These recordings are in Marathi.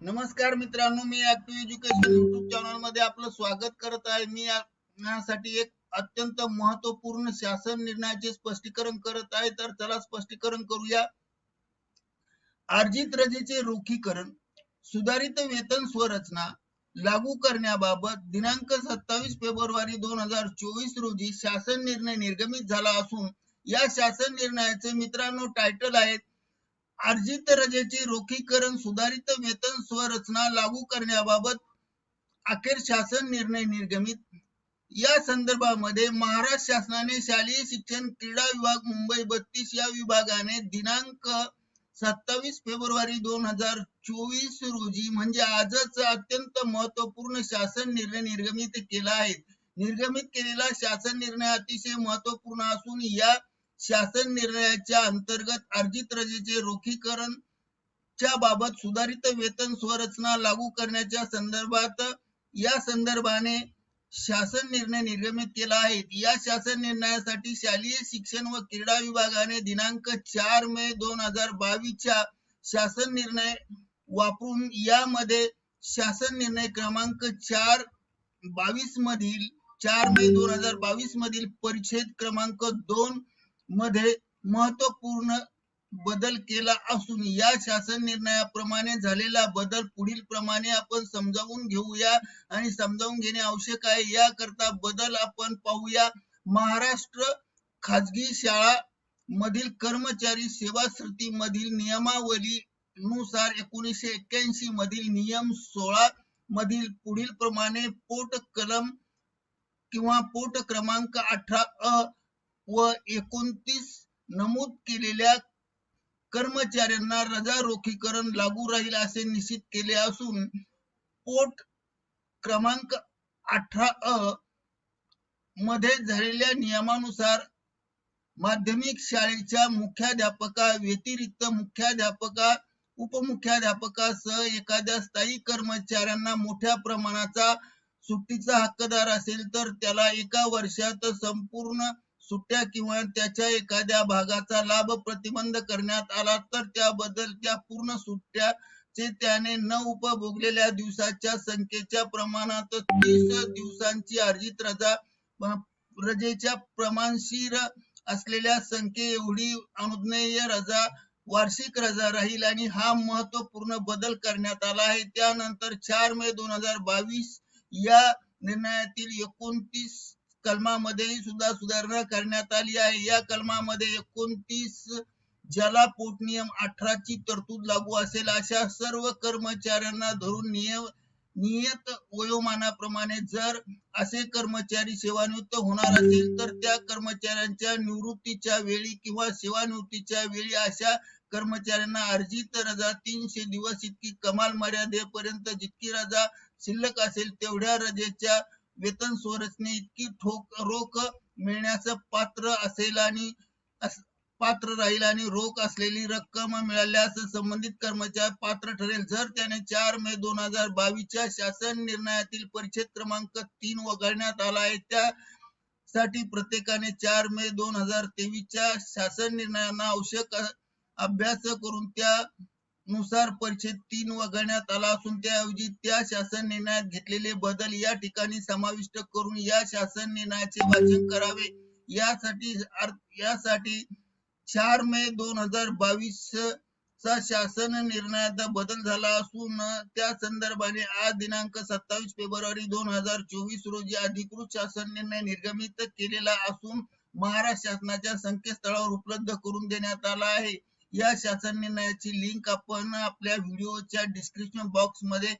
नमस्कार मित्रांनो मी ऍक्टिव्ह एज्युकेशन युट्यूब चॅनलमध्ये आपलं स्वागत करत आहे. मी यासाठी एक अत्यंत महत्त्वपूर्ण शासन निर्णयाचे स्पष्टीकरण करत आहे. तर चला स्पष्टीकरण करूया. अर्जित रजेचे रोखीकरण सुधारित वेतन स्वरचना लागू करण्याबाबत दिनांक सत्तावीस फेब्रुवारी दोन हजार चोवीस रोजी शासन निर्णय निर्गमित झाला असून या शासन निर्णयाचे मित्रांनो टायटल आहेत अर्जित रजेचे रोखीकरण सुधारित वेतन स्वरचना लागू करण्याबाबत अखेर शासन निर्णय निर्गमित. या संदर्भामध्ये महाराष्ट्र शासनाने शालेय शिक्षण क्रीडा विभाग मुंबई बत्तीस या विभागाने दिनांक सत्तावीस फेब्रुवारी दोन हजार चोवीस रोजी म्हणजे आजच अत्यंत महत्त्वपूर्ण शासन निर्णय निर्गमित केला आहे. निर्गमित केलेला शासन निर्णय अतिशय महत्त्वपूर्ण असून या शासन निर्णयाच्या अंतर्गत अर्जित रजेचे रोखीकरण च्या बाबत सुधारित वेतन स्वरचना लागू करण्याच्या संदर्भात या संदर्भाने शासन निर्णय निर्गमित केला आहे. या शासन निर्णयासाठी शालेय शिक्षण व क्रीडा विभागाने दिनांक चार मे दोन हजार बावीसच्या शासन निर्णय वापरून यामध्ये शासन निर्णय क्रमांक चार बावीस मधील चार मे दोन हजार बावीस मधील परिच्छेद क्रमांक दोन मध्ये महत्त्वपूर्ण बदल केला असून या शासन निर्णयाप्रमाणे झालेला बदल पुढील प्रमाणे आपण समजावून घेऊया आणि समजावून घेणे आवश्यक आहे. याकरता बदल आपण पाहूया. महाराष्ट्र खाजगी शाळा मधील कर्मचारी सेवा श्रुती मधील नियमावली नुसार एकोणीसशे एक्क्याऐंशी मधील नियम सोळा मधील पुढील प्रमाणे पोट कलम किंवा पोट क्रमांक अठरा अ व एकोणतीस नमूद केलेल्या कर्मचाऱ्यांना रजा रोखीकरण लागू राहील असे निश्चित केले असून पोट क्रमांक अठरा अ मध्ये झालेल्या नियमानुसार माध्यमिक शाळेच्या मुख्याध्यापका व्यतिरिक्त मुख्याध्यापका उपमुख्याध्यापकासह एखाद्या स्थायी कर्मचाऱ्यांना मोठ्या प्रमाणाचा सुट्टीचा हक्कदार असेल तर त्याला एका वर्षात संपूर्ण सुट्ट्या किंवा त्याच्या एखाद्या भागाचा लाभ प्रतिबंध करण्यात आला तर त्याबद्दल त्या पूर्ण सुट्ट्या चे त्याने न उपभोगलेल्या दिवसाच्या संख्येच्या प्रमाणात तीस दिवसांची अर्जित रजा रजेच्या प्रमाणशीर असलेल्या संख्ये एवढी अनुज्ञेय रजा वार्षिक रजा राहील आणि हा महत्त्वपूर्ण बदल करण्यात आला आहे. त्यानंतर चार मे दोन हजार बावीस या निर्णयातील एकोणतीस कलमामध्ये सुद्धा सुधारणा करण्यात आली आहे. या कलमामध्ये एकोणतीस ज्याला पोट नियम अठरा ची तरतूद लागू असेल अशा सर्व कर्मचाऱ्यांना धरून नियम नियत वयोमानाप्रमाणे जर असे कर्मचारी सेवानिवृत्त होणार असेल तर त्या कर्मचाऱ्यांच्या निवृत्तीच्या वेळी किंवा सेवानिवृत्तीच्या वेळी अशा कर्मचाऱ्यांना अर्जित रजा तीनशे दिवस इतकी कमाल मर्यादेपर्यंत जितकी रजा शिल्लक असेल तेवढ्या रजेच्या वेतन संरचने इतकी ठोक रोख मिळण्याचं पात्र असेल आणि पात्र राहील आणि रोख असलेली रक्कम मिळाल्यास संबंधित कर्मचारी पात्र ठरेल. जर त्याने चार मे दोन हजार बावीसच्या शासन निर्णयातील परिच्छेद क्रमांक तीन वगळण्यात आला आहे त्या साठी प्रत्येकाने चार मे दोन हजार तेवीसच्या शासन निर्णयांना आवश्यक अभ्यास करून त्या नुसार परिषद तीन वगळण्यात आला असून त्याऐवजी त्या शासन निर्णयात घेतलेले बदल या ठिकाणी समाविष्ट करून या शासन निर्णयाचे वाचन करावे. यासाठी यासाठी चार मे दोन हजार बावीस चा शासन निर्णयात बदल झाला असून त्या संदर्भाने आज दिनांक सत्तावीस फेब्रुवारी दोन हजार चोवीस रोजी अधिकृत शासन निर्णय निर्गमित केलेला असून महाराष्ट्र शासनाच्या संकेतस्थळावर उपलब्ध करून देण्यात आला आहे. या शासन निर्णयाची लिंक आपण आपल्या व्हिडिओच्या डिस्क्रिप्शन बॉक्समध्ये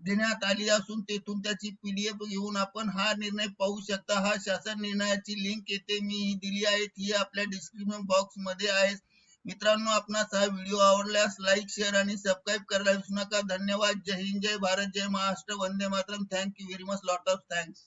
देण्यात आली असून तेथून त्याची पीडीएफ घेऊन आपण हा निर्णय पाहू शकता. हा शासन निर्णयाची लिंक येथे मी दिली आहे. ही आपल्या डिस्क्रिप्शन बॉक्समध्ये आहे. मित्रांनो आपणास हा व्हिडिओ आवडल्यास लाईक शेअर आणि सबस्क्राईब करायला विसरू नका. धन्यवाद. जय हिंद. जय भारत. जय Maharashtra. Vande Mataram. Thank you very much lot of thanks